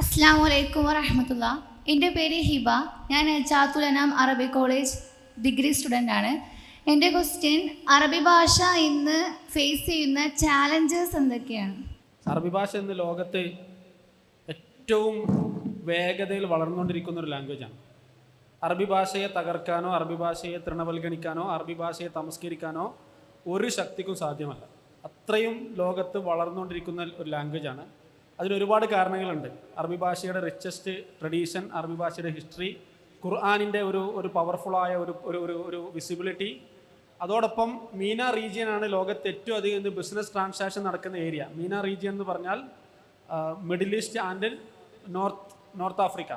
അസ്സാം വലൈക്കും വറഹമത്തുള്ള. എന്റെ പേര് ഹിബ. ഞാൻ ചാത്തുലനാം അറബി കോളേജ് ഡിഗ്രി സ്റ്റുഡന്റ് ആണ്. എന്റെ ക്വസ്റ്റ്യൻ അറബി ഭാഷ ഇന്ന് ഫേസ് ചെയ്യുന്ന ചാലഞ്ചസ് എന്തൊക്കെയാണ്? അറബി ഭാഷ ഇന്ന് ലോകത്ത് ഏറ്റവും വേഗതയിൽ വളർന്നുകൊണ്ടിരിക്കുന്ന ഒരു ലാംഗ്വേജ് ആണ്. അറബി ഭാഷയെ തകർക്കാനോ അറബി ഭാഷയെ തൃണവൽഗണിക്കാനോ അറബി ഭാഷയെ തമസ്കരിക്കാനോ ഒരു ശക്തിക്കും സാധ്യമല്ല. അത്രയും ലോകത്ത് വളർന്നുകൊണ്ടിരിക്കുന്ന ഒരു ലാംഗ്വേജാണ് അതിന് ഒരുപാട് കാരണങ്ങളുണ്ട്. അറബി ഭാഷയുടെ റിച്ചസ്റ്റ് ട്രഡീഷൻ അറബി ഭാഷയുടെ ഹിസ്റ്ററി ഖുർആാനിന്റെ ഒരു ഒരു പവർഫുള്ളായ ഒരു ഒരു ഒരു വിസിബിലിറ്റി അതോടൊപ്പം മീന റീജിയനാണ് ലോകത്ത് ഏറ്റവും അധികം ബിസിനസ് ട്രാൻസാക്ഷൻ നടക്കുന്ന ഏരിയ മീന റീജിയൻ എന്ന് പറഞ്ഞാൽ Middle East and North North Africa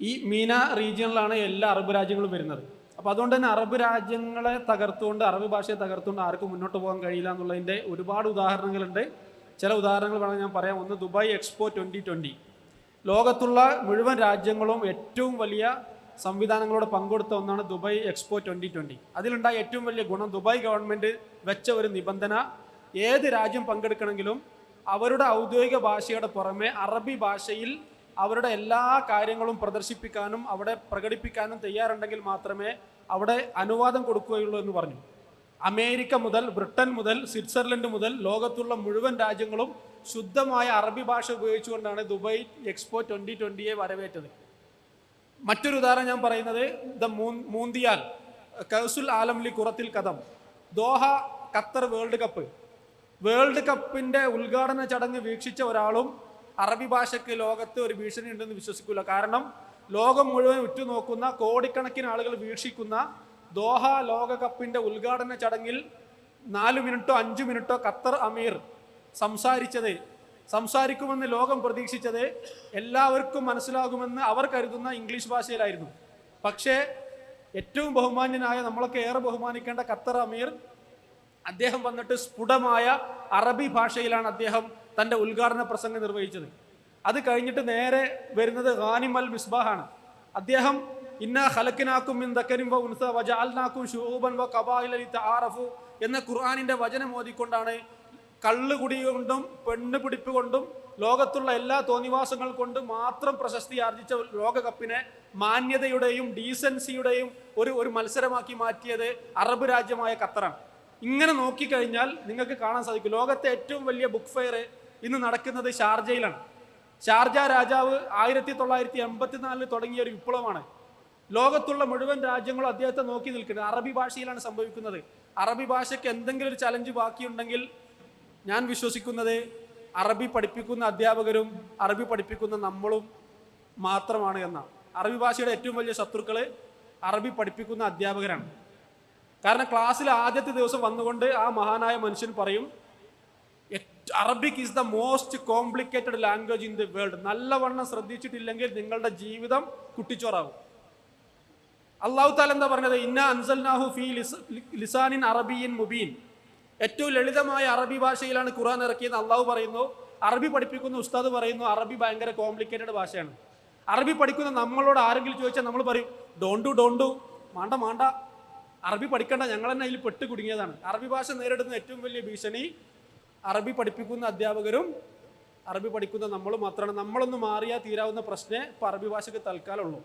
ഈ മീന റീജിയനിലാണ് എല്ലാ അറബ് രാജ്യങ്ങളും വരുന്നത്. അപ്പോൾ അതുകൊണ്ട് തന്നെ അറബ് രാജ്യങ്ങളെ തകർത്തുകൊണ്ട് അറബ് ഭാഷയെ തകർത്തുകൊണ്ട് ആർക്കും മുന്നോട്ട് പോകാൻ കഴിയില്ല എന്നുള്ളതിന്റെ ഒരുപാട് ഉദാഹരണങ്ങളുണ്ട്. ചില ഉദാഹരണങ്ങൾ വേണമെങ്കിൽ ഞാൻ പറയാം. ഒന്ന് ദുബായ് എക്സ്പോ ട്വന്റി ട്വന്റി ലോകത്തുള്ള മുഴുവൻ രാജ്യങ്ങളും ഏറ്റവും വലിയ സംവിധാനങ്ങളോട് പങ്കെടുത്ത ഒന്നാണ് ദുബായ് എക്സ്പോ ട്വന്റി ട്വന്റി അതിലുണ്ടായ ഏറ്റവും വലിയ ഗുണം ദുബായ് ഗവൺമെന്റ് വെച്ച ഒരു നിബന്ധന. ഏത് രാജ്യം പങ്കെടുക്കണമെങ്കിലും അവരുടെ ഔദ്യോഗിക ഭാഷയുടെ പുറമെ അറബി ഭാഷയിൽ അവരുടെ എല്ലാ കാര്യങ്ങളും പ്രദർശിപ്പിക്കാനും അവിടെ പ്രകടിപ്പിക്കാനും തയ്യാറുണ്ടെങ്കിൽ മാത്രമേ അവിടെ അനുവാദം കൊടുക്കുകയുള്ളൂ എന്ന് പറഞ്ഞു. അമേരിക്ക മുതൽ ബ്രിട്ടൻ മുതൽ സ്വിറ്റ്സർലൻഡ് മുതൽ ലോകത്തുള്ള മുഴുവൻ രാജ്യങ്ങളും ശുദ്ധമായ അറബി ഭാഷ ഉപയോഗിച്ചുകൊണ്ടാണ് ദുബായ് എക്സ്പോ ട്വന്റി ട്വന്റിയെ വരവേറ്റത്. മറ്റൊരു ഉദാഹരണം ഞാൻ പറയുന്നത് ദ മൂന്തിയാൽ കൗസുൽ ആലംലി കുറത്തിൽ കഥം. Doha Qatar World Cup. World കപ്പിന്റെ ഉദ്ഘാടന ചടങ്ങ് വീക്ഷിച്ച ഒരാളും അറബി ഭാഷയ്ക്ക് ലോകത്ത് ഒരു ഭീഷണി ഉണ്ടെന്ന് വിശ്വസിക്കില്ല കാരണം ലോകം മുഴുവൻ ഉറ്റുനോക്കുന്ന കോടിക്കണക്കിന് ആളുകൾ വീക്ഷിക്കുന്ന ദോഹ ലോകകപ്പിന്റെ ഉദ്ഘാടന ചടങ്ങിൽ നാല് മിനിറ്റോ അഞ്ച് മിനിറ്റോ ഖത്തർ അമീർ സംസാരിച്ചത് സംസാരിക്കുമെന്ന് ലോകം പ്രതീക്ഷിച്ചത് എല്ലാവർക്കും മനസ്സിലാകുമെന്ന് അവർ കരുതുന്ന ഇംഗ്ലീഷ് ഭാഷയിലായിരുന്നു. പക്ഷേ ഏറ്റവും ബഹുമാന്യനായ നമ്മളൊക്കെ ഏറെ ബഹുമാനിക്കേണ്ട ഖത്തർ അമീർ അദ്ദേഹം വന്നിട്ട് സ്ഫുടമായ അറബി ഭാഷയിലാണ് അദ്ദേഹം തന്റെ ഉദ്ഘാടന പ്രസംഗം നിർവഹിച്ചത്. അത് കഴിഞ്ഞിട്ട് നേരെ വരുന്നത് ഖാനിം മിസ്ബാഹാണ്. അദ്ദേഹം ഇന്ന ഹലക്കിനാക്കും വ ഉൻസ വ എന്ന ഖുർആാനിന്റെ വചനം ഓതിക്കൊണ്ടാണ് കള്ളുകുടി കൊണ്ടും പെണ്ണ് പിടിപ്പ് കൊണ്ടും ലോകത്തുള്ള എല്ലാ തോന്നിവാസങ്ങൾ കൊണ്ടും മാത്രം പ്രശസ്തി ആർജിച്ച ലോകകപ്പിനെ മാന്യതയുടെയും ഡീസൻസിയുടെയും ഒരു ഒരു മത്സരമാക്കി മാറ്റിയത് അറബ് രാജ്യമായ ഖത്തറാണ്. ഇങ്ങനെ നോക്കിക്കഴിഞ്ഞാൽ നിങ്ങൾക്ക് കാണാൻ സാധിക്കും. ലോകത്തെ ഏറ്റവും വലിയ ബുക്ക് ഫെയർ ഇന്ന് നടക്കുന്നത് ഷാർജയിലാണ്. ഷാർജ രാജാവ് ആയിരത്തി തൊള്ളായിരത്തി എൺപത്തിനാലിൽ തുടങ്ങിയ ഒരു വിപ്ലവമാണ്. ലോകത്തുള്ള മുഴുവൻ രാജ്യങ്ങളും അദ്ദേഹത്തെ നോക്കി നിൽക്കുന്നത്. അറബി ഭാഷയിലാണ് സംഭവിക്കുന്നത്. അറബി ഭാഷയ്ക്ക് എന്തെങ്കിലും ഒരു ചലഞ്ച് ബാക്കിയുണ്ടെങ്കിൽ ഞാൻ വിശ്വസിക്കുന്നത് അറബി പഠിപ്പിക്കുന്ന അധ്യാപകരും അറബി പഠിപ്പിക്കുന്ന നമ്മളും മാത്രമാണ് എന്നാണ്. അറബി ഭാഷയുടെ ഏറ്റവും വലിയ ശത്രുക്കൾ അറബി പഠിപ്പിക്കുന്ന അധ്യാപകരാണ്. കാരണം ക്ലാസ്സിൽ ആദ്യത്തെ ദിവസം വന്നുകൊണ്ട് ആ മഹാനായ മനുഷ്യൻ പറയും Arabic is the most complicated language in the world നല്ലവണ്ണം ശ്രദ്ധിച്ചിട്ടില്ലെങ്കിൽ നിങ്ങളുടെ ജീവിതം കുട്ടിച്ചോറാവും. അള്ളാഹു താല എന്താ പറഞ്ഞത്? ഇന്ന അൻസൽനാഹു ഫി ലിസാനിൻ അറബിയിൻ മുബീൻ. ഏറ്റവും ലളിതമായ അറബി ഭാഷയിലാണ് ഖുറാൻ ഇറക്കിയത്. അള്ളാഹു പറയുന്നു അറബി പഠിപ്പിക്കുന്ന ഉസ്താദ് പറയുന്നു അറബി ഭയങ്കര കോംപ്ലിക്കേറ്റഡ് ഭാഷയാണ്. അറബി പഠിക്കുന്ന നമ്മളോട് ആരെങ്കിലും ചോദിച്ചാൽ നമ്മൾ പറയും ഡോണ്ടു ഡോണ്ടു മാണ്ട മാണ്ട. അറബി പഠിക്കേണ്ട ഞങ്ങൾ തന്നെ അതിൽ പെട്ട് കുടുങ്ങിയതാണ്. അറബി ഭാഷ നേരിടുന്ന ഏറ്റവും വലിയ ഭീഷണി അറബി പഠിപ്പിക്കുന്ന അധ്യാപകരും അറബി പഠിക്കുന്ന നമ്മളും മാത്രമാണ്. നമ്മളൊന്ന് മാറിയാൽ തീരാവുന്ന പ്രശ്നേ ഇപ്പം അറബി ഭാഷയ്ക്ക് തൽക്കാലമുള്ളൂ